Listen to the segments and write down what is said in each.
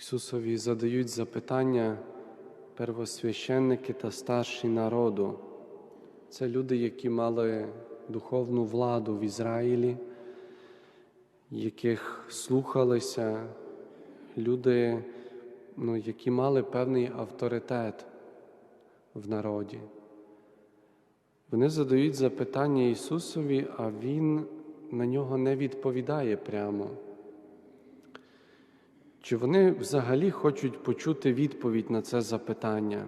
Ісусові задають запитання первосвященники та старші народу. Це люди, які мали духовну владу в Ізраїлі, яких слухалися, люди, ну, які мали певний авторитет в народі. Вони задають запитання Ісусові, а Він на нього не відповідає прямо. Чи вони взагалі хочуть почути відповідь на це запитання?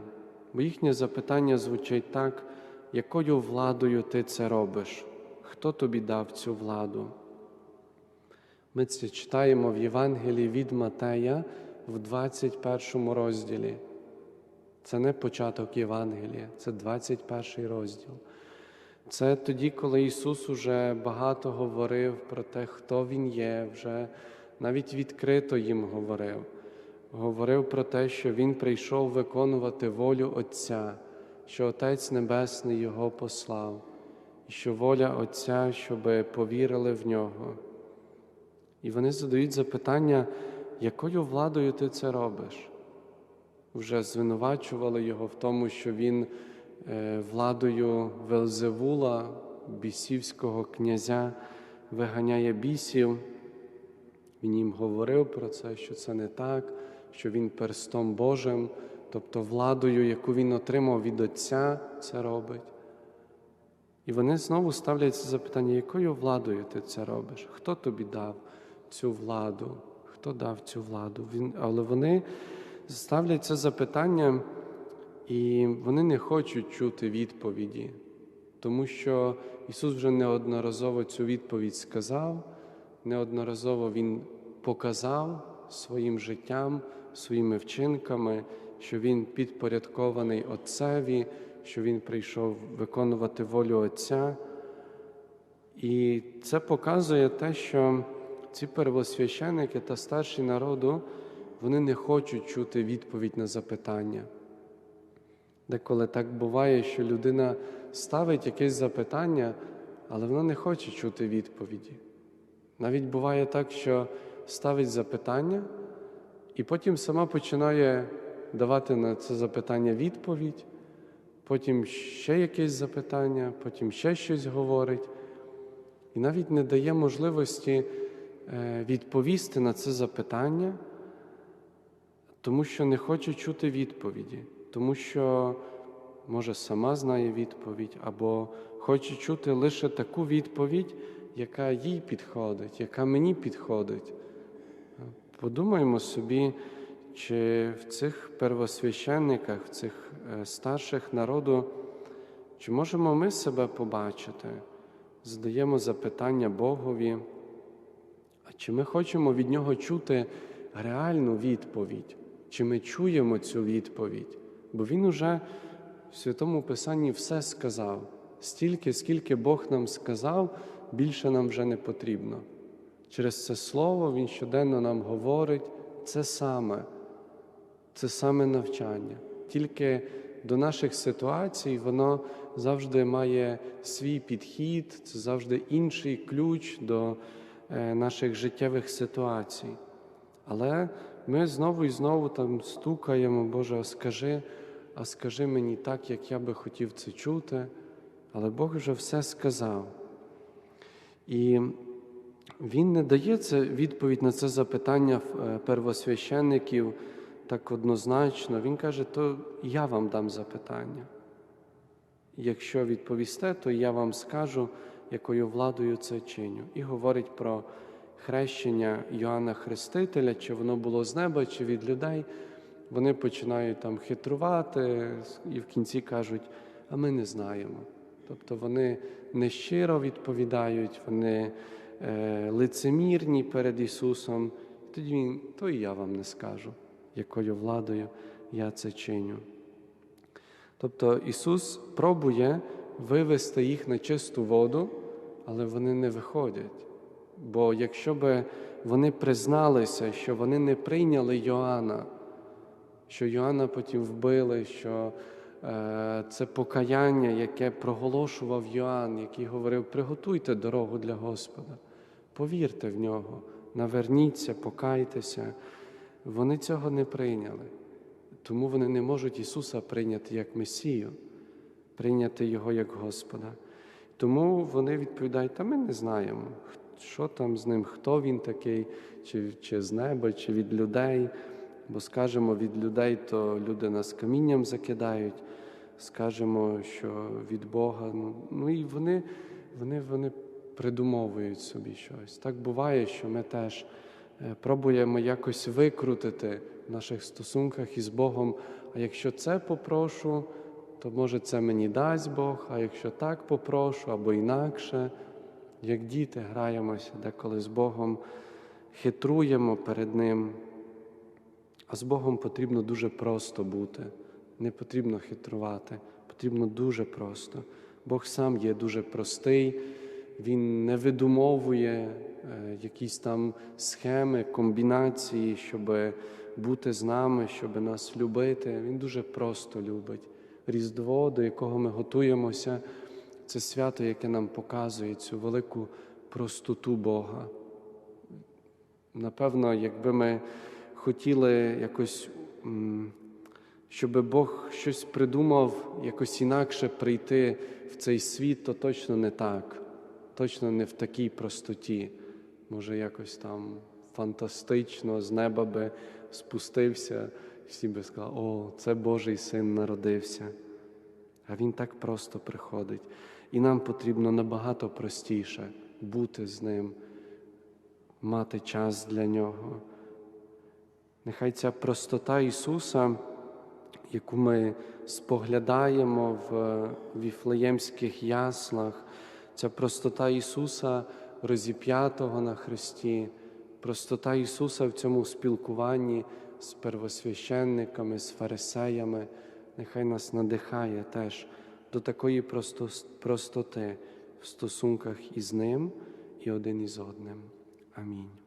Бо їхнє запитання звучить так, якою владою ти це робиш? Хто тобі дав цю владу? Ми це читаємо в Євангелії від Матея в 21 розділі. Це не початок Євангелія, це 21 розділ. Це тоді, коли Ісус уже багато говорив про те, хто Він є, вже навіть відкрито їм говорив. Говорив про те, що Він прийшов виконувати волю Отця, що Отець Небесний Його послав, і що воля Отця, щоб повірили в нього. І вони задають запитання, якою владою ти це робиш? Вже звинувачували його в тому, що він е, владою Велзевула, бісівського князя, виганяє бісів. Він їм говорив про це, що це не так, що він перстом Божим, тобто владою, яку він отримав від Отця, це робить. І вони знову ставлять це запитання, якою владою ти це робиш? Хто тобі дав цю владу? Хто дав цю владу? Він, Але вони ставлять це запитання, і вони не хочуть чути відповіді, тому що Ісус вже неодноразово цю відповідь сказав, неодноразово Він показав своїм життям, своїми вчинками, що Він підпорядкований Отцеві, що Він прийшов виконувати волю Отця. І це показує те, що ці первосвященники та старші народу вони не хочуть чути відповідь на запитання. Деколи так буває, що людина ставить якесь запитання, але вона не хоче чути відповіді. Навіть буває так, що ставить запитання, і потім сама починає давати на це запитання відповідь, потім ще якесь запитання, потім ще щось говорить, і навіть не дає можливості е, відповісти на це запитання, тому що не хоче чути відповіді, тому що, може, сама знає відповідь, або хоче чути лише таку відповідь, яка їй підходить, яка мені підходить. Подумаємо собі, чи в цих первосвященниках, в цих е, старших народу, чи можемо ми себе побачити, задаємо запитання Богові, а чи ми хочемо від Нього чути реальну відповідь, чи ми чуємо цю відповідь? Бо Він уже в Святому Писанні все сказав, стільки, скільки Бог нам сказав, більше нам вже не потрібно. Через це слово Він щоденно нам говорить це саме, це саме навчання. Тільки до наших ситуацій воно завжди має свій підхід, це завжди інший ключ до е, наших життєвих ситуацій. Але ми знову і знову там стукаємо, Боже, а скажи, а скажи мені так, як я би хотів це чути, але Бог вже все сказав. І він не дає це відповідь на це запитання е, первосвященників так однозначно. Він каже, то я вам дам запитання. Якщо відповісте, то я вам скажу, якою владою це чиню. І говорить про хрещення Йоанна Хрестителя, чи воно було з неба, чи від людей. Вони починають там хитрувати і в кінці кажуть, а ми не знаємо. Тобто вони нещиро відповідають, вони е, лицемірні перед Ісусом. Тоді Він, то і я вам не скажу, якою владою я це чиню. Тобто Ісус пробує вивести їх на чисту воду, але вони не виходять. Бо якщо би вони призналися, що вони не прийняли Йоанна, що Йоанна потім вбили, що це покаяння, яке проголошував Йоанн, який говорив: приготуйте дорогу для Господа, повірте в нього, наверніться, покайтеся. Вони цього не прийняли, тому вони не можуть Ісуса прийняти як Месію, прийняти Його як Господа. Тому вони відповідають, та ми не знаємо, що там з ним, хто він такий, чи, чи з неба, чи від людей. Бо скажемо від людей, то люди нас камінням закидають, скажемо, що від Бога. Ну, ну і вони, вони, вони придумовують собі щось. Так буває, що ми теж е, пробуємо якось викрутити в наших стосунках із Богом. А якщо це попрошу, то може це мені дасть Бог, а якщо так попрошу або інакше, як діти граємося деколи з Богом, хитруємо перед Ним. А з Богом потрібно дуже просто бути, не потрібно хитрувати, потрібно дуже просто. Бог сам є дуже простий, Він не видумовує е, якісь там схеми, комбінації, щоб бути з нами, щоб нас любити. Він дуже просто любить. Різдво, до якого ми готуємося, це свято, яке нам показує цю велику простоту Бога. Напевно, якби ми хотіли якось, щоб Бог щось придумав, якось інакше прийти в цей світ, то точно не так, точно не в такій простоті. Може, якось там фантастично з неба би спустився, всі би сказали, о, це Божий син народився. А Він так просто приходить. І нам потрібно набагато простіше бути з ним, мати час для нього. Нехай ця простота Ісуса, яку ми споглядаємо в віфлеємських яслах, ця простота Ісуса розіп'ятого на Христі, простота Ісуса в цьому спілкуванні з первосвященниками, з фарисеями, нехай нас надихає теж до такої просто- простоти в стосунках із Ним і один із одним. Амінь.